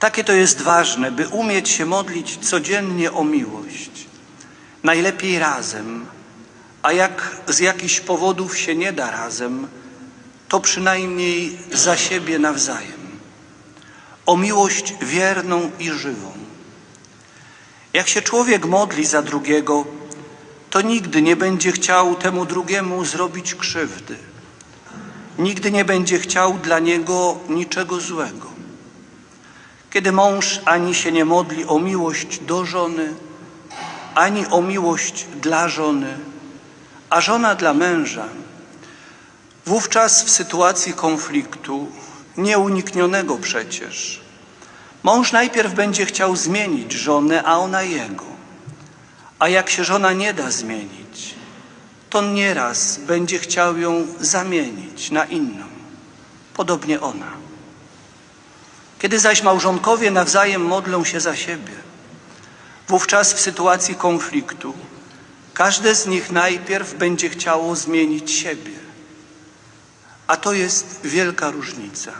Takie to jest ważne, by umieć się modlić codziennie o miłość. Najlepiej razem, a jak z jakichś powodów się nie da razem, to przynajmniej za siebie nawzajem. O miłość wierną i żywą. Jak się człowiek modli za drugiego, to nigdy nie będzie chciał temu drugiemu zrobić krzywdy. Nigdy nie będzie chciał dla niego niczego złego. Kiedy mąż ani się nie modli o miłość do żony, ani o miłość dla żony, a żona dla męża, wówczas w sytuacji konfliktu, nieuniknionego przecież, mąż najpierw będzie chciał zmienić żonę, a ona jego. A jak się żona nie da zmienić, to nieraz będzie chciał ją zamienić na inną, podobnie ona. Kiedy zaś małżonkowie nawzajem modlą się za siebie, wówczas w sytuacji konfliktu każde z nich najpierw będzie chciało zmienić siebie. A to jest wielka różnica.